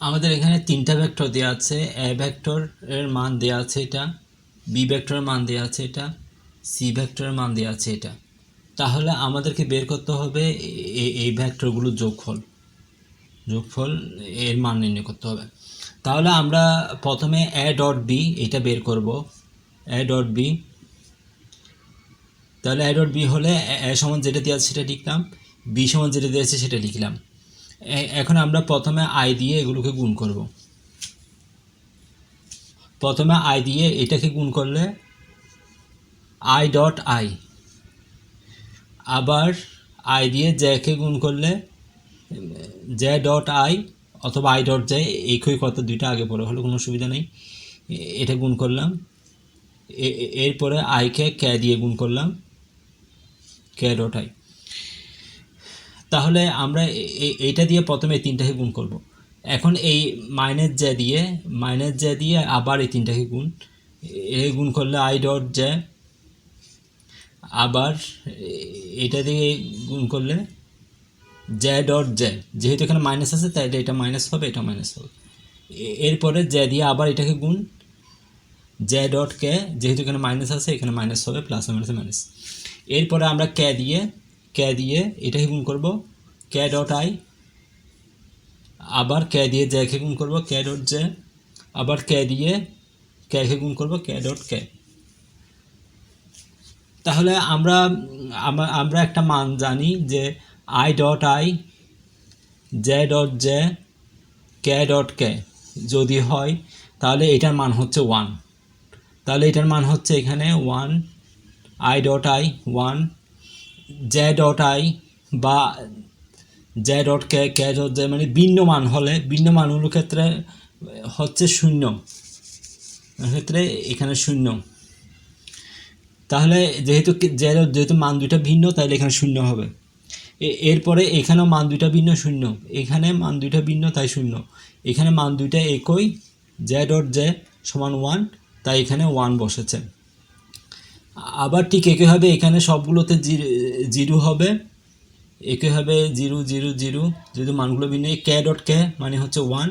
আমাদের এখানে তিনটা ভেক্টর দেওয়া আছে এ ভেক্টর এর মান দেওয়া আছে এটা বি ভেক্টরের মান দেওয়া আছে এটা সি ভেক্টরের মান দেওয়া আছে এটা। তাহলে আমাদেরকে বের করতে হবে এই ভেক্টরগুলো যোগফল। যোগফল এর মান নির্ণয় করতে হবে। তাহলে আমরা প্রথমে এ ডট বি এটা বের করব। এ ডট বি তাহলে এ ডট বি হলে এ- সমান যেটা দেওয়া আছে সেটা লিখলাম বি সমান যেটা দেওয়া আছে সেটা লিখলাম। এখন আমরা প্রথমে আই দিয়ে এগুলোকে গুণ করব। প্রথমে আই দিয়ে এটাকে গুণ করলে আই ডট আই। আবার আই দিয়ে জ্যাকে গুণ করলে জে ডট আই অথবা আই ডট জে এই একই কথা দুইটা আগে পড়ে হলে, কোনো সুবিধা নেই। এটা গুণ করলাম। এরপরে আইকে কে দিয়ে গুণ করলাম? K dot I. তাহলে আমরা এইটা দিয়ে প্রথমে এই তিনটাকে গুণ করব। এখন এই মাইনাস জে দিয়ে মাইনাস জে দিয়ে আবার এই তিনটাকে গুণ। এ গুণ করলে আই ডট জে আবার এটা দিয়ে গুণ করলে জে ডট জে যেহেতু এখানে মাইনাস আছে, তাই এটা মাইনাস হবে, এটা মাইনাস হবে। এরপরে জে দিয়ে আবার এটাকে গুণ। জে ডট কে যেহেতু এখানে মাইনাস আছে, এখানে মাইনাস হবে প্লাস মাইনাসে মাইনাস এরপরে আমরা কে দিয়ে কে দিয়ে এটাকে গুণ করব। কে ডট আই আবার কে দিয়ে জেকে গুণ করব। কে ডট জে আবার কে দিয়ে কেকে গুণ করব। K dot K. তাহলে আমরা আমরা- একটা মান জানি যে I dot I J dot J K dot K. যদি হয়, তাহলে এটার মান হচ্ছে ওয়ান তাহলে এটার মান হচ্ছে এখানে one I dot I one J dot I বা J dot K K dot J মানে ভিন্ন মান হলে ভিন্ন মানগুলোর ক্ষেত্রে হচ্ছে শূন্য। ক্ষেত্রে এখানে শূন্য। তাহলে যেহেতু কি- যে যেহেতু মান দুইটা ভিন্ন, তাহলে এখানে শূন্য হবে। এরপরে এখানেও মান দুইটা ভিন্ন, শূন্য। এখানে মান দুইটা ভিন্ন, তাই শূন্য। এখানে মান দুইটা একই, জে ডট জে সমান ওয়ান, তাই এখানে ওয়ান বসেছে। আবার ঠিক একইভাবে এখানে সবগুলোতে জিরো হবে। একইভাবে জিরো জিরো জিরো যেহেতু মানগুলো ভিন্ন কে ডট কে মানে হচ্ছে ওয়ান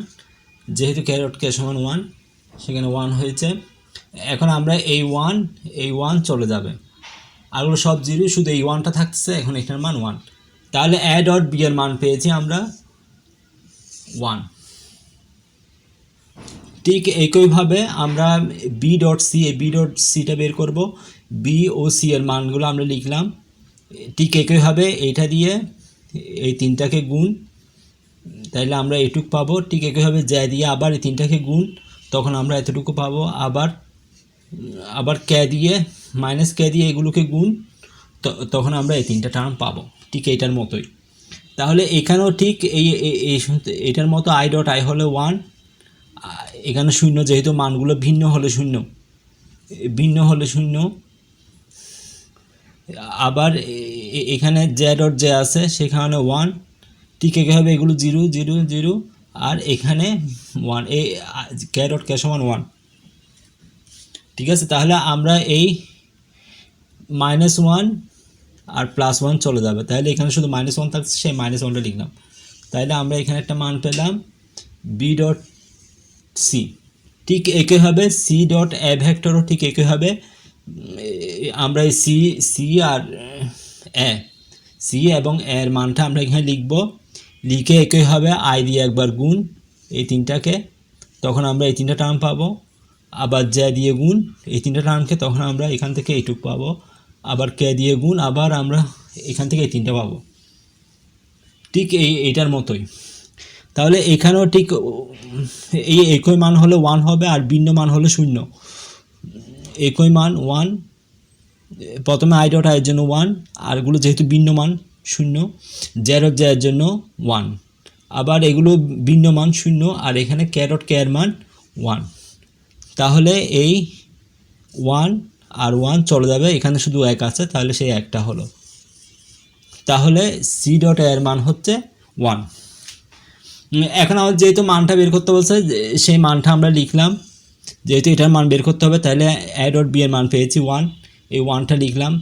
যেহেতু কে ডট কে সমান ওয়ান সেখানে ওয়ান হয়েছে। এখন আমরা এই ওয়ান এই ওয়ান চলে যাবে। আরগুলো সব জিরো, শুধু এই ওয়ানটা থাকছে এখন এখানে মান ওয়ান তাহলে এ ডট বি এর মান পেয়েছি আমরা ওয়ান ঠিক একইভাবে আমরা বি ডট সি এই বি ডট সিটা বের করব। বি ও সি এর মানগুলো আমরা লিখলাম। ঠিক একইভাবে এইটা দিয়ে এই তিনটাকে গুণ। তাইলে আমরা এটুকু পাবো। ঠিক একইভাবে যা দিয়ে আবার এই তিনটাকে গুণ। তখন আমরা এতটুকু পাবো। আবার আবার কে দিয়ে মাইনাস কে দিয়ে এগুলোকে গুণ। তখন আমরা এই তিনটা টার্ম পাবো। ঠিক এইটার মতোই। তাহলে এখানেও ঠিক এই এটার মতো আই ডট আই হলে ওয়ান এখানে শূন্য যেহেতু মানগুলো ভিন্ন হলে শূন্য। ভিন্ন হলে শূন্য। আবার এখানে জে ডট জে আছে সেখানে ওয়ান ঠিক একইভাবে এগুলো জিরো জিরো জিরো আর এখানে ওয়ান এ কে ডট কে সমান ওয়ান ঠিক আছে তাহলে আমরা এই মাইনাস ওয়ান আর প্লাস ওয়ান চলে যাবে। তাহলে এখানে শুধু মাইনাস ওয়ান থাকছে সেই মাইনাস ওয়ানটা লিখলাম। তাহলে আমরা এখানে একটা মান পেলাম বি ডট সি ঠিক একে হবে সি ডট এ ভেক্টরও ঠিক একইভাবে উম, এ- আমরা এই সি সি আর, এ, সি এবং এর মানটা আমরা এখানে লিখব। লিখে একই হবে, আই দিয়ে একবার গুণ এই তিনটাকে, তখন আমরা এই তিনটা টার্ম পাবো। আবার জ্যা দিয়ে গুণ এই তিনটা টার্মকে, তখন আমরা এখান থেকে এইটুক পাবো। আবার কে দিয়ে গুণ, আবার আমরা এখান থেকে এই তিনটা পাবো। ঠিক এই, এইটার মতোই। তাহলে এখানেও ঠিক এই একই মান হলে ওয়ান হবে আর ভিন্ন মান হলে শূন্য। একই মান ওয়ান প্রথমে আই ডট আয়ের জন্য ওয়ান আরগুলো যেহেতু ভিন্ন মান, শূন্য। জেরো জের জন্য ওয়ান আবার এগুলো ভিন্ন মান, শূন্য, আর এখানে ক্যারট কেয়ার মান ওয়ান তাহলে এই ওয়ান আর ওয়ান চলে যাবে, এখানে শুধু এক আছে, তাহলে সেই একটা হলো। তাহলে সি ডট এর মান হচ্ছে ওয়ান এখন আমার যেহেতু মানটা বের করতে বলছে সেই মানটা আমরা লিখলাম যেহেতু এটার মান বের করতে হবে, তাহলে এ ডট বি এর মান পেয়েছি ওয়ান এই ওয়ানটা লিখলাম।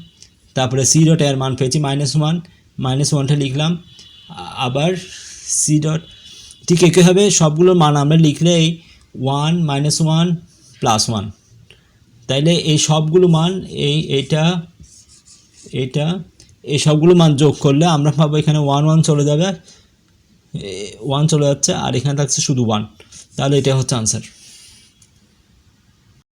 তারপরে সি ডট এর মান পেয়েছি মাইনাস ওয়ান মাইনাস ওয়ানটা লিখলাম। আবার সি ডট ঠিক একইভাবে সবগুলোর মান আমরা লিখলে এই one minus one plus one তাইলে এই সবগুলো মান, এই, এইটা এইটা, এই সবগুলো মান যোগ করলে আমরা পাবো এখানে ওয়ান ওয়ান চলে যাবে। ওয়ান চলে যাচ্ছে আর এখানে থাকছে শুধু ওয়ান তাহলে এটা হচ্ছে আনসার